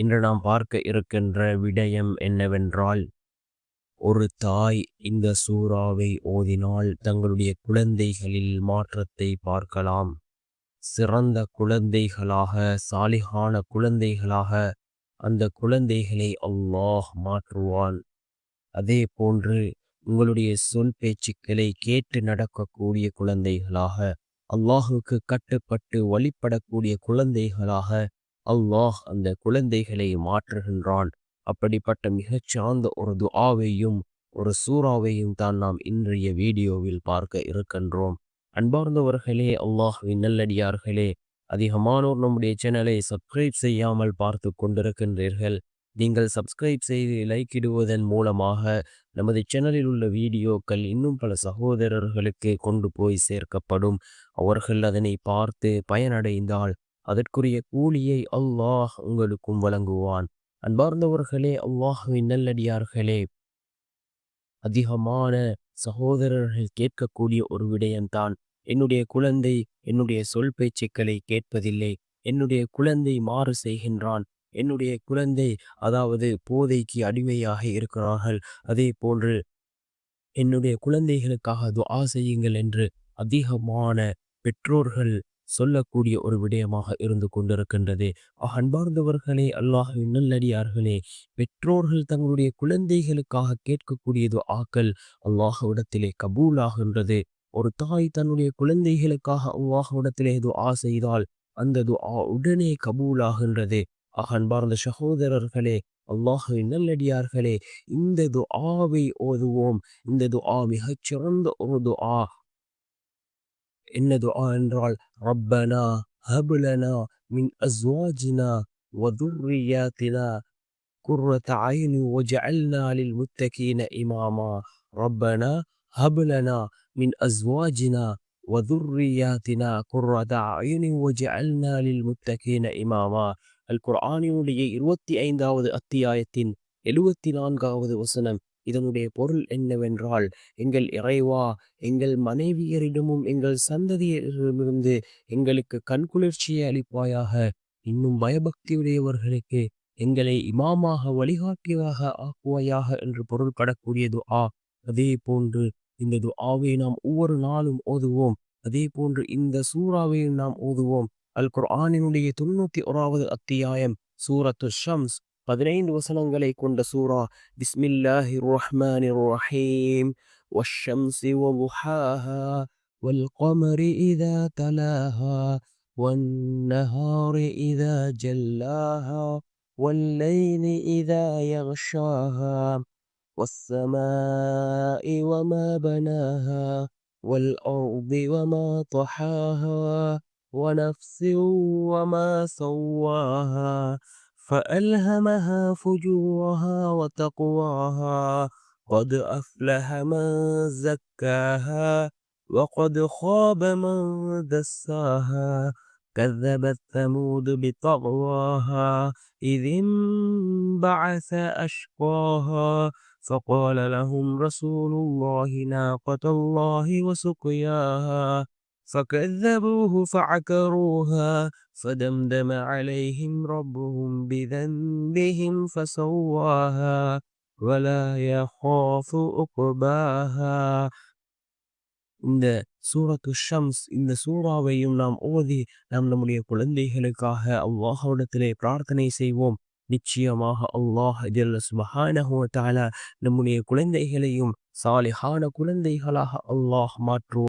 இன்று நாம் பார்க்க இருக்கின்ற விடயம் என்னவென்றால் ஒரு தாய் இந்த சூறாவை ஓதினால் தங்களுடைய குழந்தைகளில் மாற்றத்தை பார்க்கலாம். சிறந்த குழந்தைகளாக சாலிகான குழந்தைகளாக அந்த குழந்தைகளை அல்லாஹ் மாற்றுவான். அதே போன்று உங்களுடைய சொல் பேச்சுக்களை கேட்டு நடக்கக்கூடிய குழந்தைகளாக அல்லாஹுக்கு கட்டுப்பட்டு வழிபடக்கூடிய குழந்தைகளாக அல்லாஹ் அந்த குழந்தைகளை மாற்றுகின்றான். அப்படிப்பட்ட மிகச்சார்ந்த ஒரு துஆவையும் ஒரு சூறாவையும் தான் நாம் இன்றைய வீடியோவில் பார்க்க இருக்கின்றோம். அன்பார்ந்தவர்களே அல்லாஹ்வின் நல்லடியார்களே அதிகமானோர் நம்முடைய சேனலை சப்ஸ்கிரைப் செய்யாமல் பார்த்து கொண்டிருக்கின்றீர்கள். நீங்கள் சப்ஸ்கிரைப் செய்து லைக் இடுவதன் மூலமாக நமது சேனலில் உள்ள வீடியோக்கள் இன்னும் பல சகோதரர்களுக்கு கொண்டு போய் சேர்க்கப்படும். அவர்கள் அதனை பார்த்து பயனடைந்தால் அதற்குரிய கூலியை அல்லாஹ் உங்களுக்கும் வழங்குவான். அன்பார்ந்தவர்களே அல்லாஹுவின் நல்லடியார்களே அதிகமான சகோதரர்கள் கேட்கக்கூடிய ஒரு விடயம்தான். என்னுடைய குழந்தை என்னுடைய சொல் பேச்சுக்களை கேட்பதில்லை. என்னுடைய குழந்தை மாறு செய்கின்றான். என்னுடைய குழந்தை அதாவது போதைக்கு அடிமையாக இருக்கிறார்கள். அதே போன்று என்னுடைய குழந்தைகளுக்காக துஆ செய்யுங்கள் என்று அதிகமான பெற்றோர்கள் சொல்லக்கூடிய ஒரு விடயமாக இருந்து கொண்டிருக்கின்றது. அன்பார்ந்தவர்களே அல்லாஹின் நல்லடியார்களே பெற்றோர்கள் தங்களுடைய குழந்தைகளுக்காக கேட்கக்கூடியது ஆக்கல் அல்லாஹவிடத்திலே கபூலாகின்றது. ஒரு தாய் தன்னுடைய குழந்தைகளுக்காக அல்லாஹவிடத்திலே துஆ செய்தால் அந்த துஆ உடனே கபூலாகின்றது. அன்பார்ந்த சகோதரர்களே அல்லாஹுவின் நல்லடியார்களே இந்த துஆவை ஓதுவோம். இந்த துஆ மிகச் சிறந்த ஒரு துஆ என்ன துஆ என்றால் ரப்பனா ஹபுலனா மின் அஸ்வாஜினா وذرياتنا قرة عين وجعلنا للمتقين إماما ربنا هب لنا من أزواجنا وذرياتنا قرة عين وجعلنا للمتقين إماما அல் குர்ஆனினுடைய இருபத்தி ஐந்தாவது அத்தியாயத்தின் எழுபத்தி நான்காவது வசனம் இதனுடைய பொருள் என்னவென்றால் எங்கள் இறைவா எங்கள் மனைவியரிடமும் எங்கள் சந்ததியரிடமிருந்து எங்களுக்கு கண்குளிர்ச்சியை அளிப்பாயாக. இன்னும் பயபக்தியுடையவர்களுக்கு எங்களை இமாமாக வழிகாட்டியாக ஆக்குவாயாக என்று பொருள் பொருள்படக்கூடிய துஆ. அதே போன்று இந்த துஆவை நாம் ஒவ்வொரு நாளும் ஓதுவோம். அதே போன்று இந்த சூறாவையும் நாம் ஓதுவோம். அல் குர்ஆனினுடைய தொண்ணூத்தி ஓராவது அத்தியாயம் சூரத்து ஷம்ஸ். പതിനൈന്ന് വസനങ്ങളെ കൊണ്ട بسم الله الرحمن الرحيم والشمس وضحاها والقمر إذا تلاها والنهار إذا جلاها والليل إذا يغشاها والسماء وما بناها والأرض وما طحاها ونفس وما سواها فألهمها فجورها وتقواها قد أفلح من زكاها وقد خاب من دساها كذبت ثمود بطغواها إذ انبعث أشقاها فقال لهم رسول الله ناقة الله وسقياها. فكذبوه فعكروها فدمدم عليهم ربهم بذنبهم فسواها ولا يخاف عقباها இந்த சூரத்து ஷம்ஸ் இந்த சூறாவையும் நாம் ஓதி நாம் நம்முடைய குழந்தைகளுக்காக அல்லாஹ்விடத்திலே பிரார்த்தனை செய்வோம் நிச்சயமாக அல்லாஹ் ஜல்ல சுபஹானஹு தஆலா நம்முடைய குழந்தைகளையும் சாலிஹான குழந்தைகளாக அல்லாஹ் மாற்றுவோம்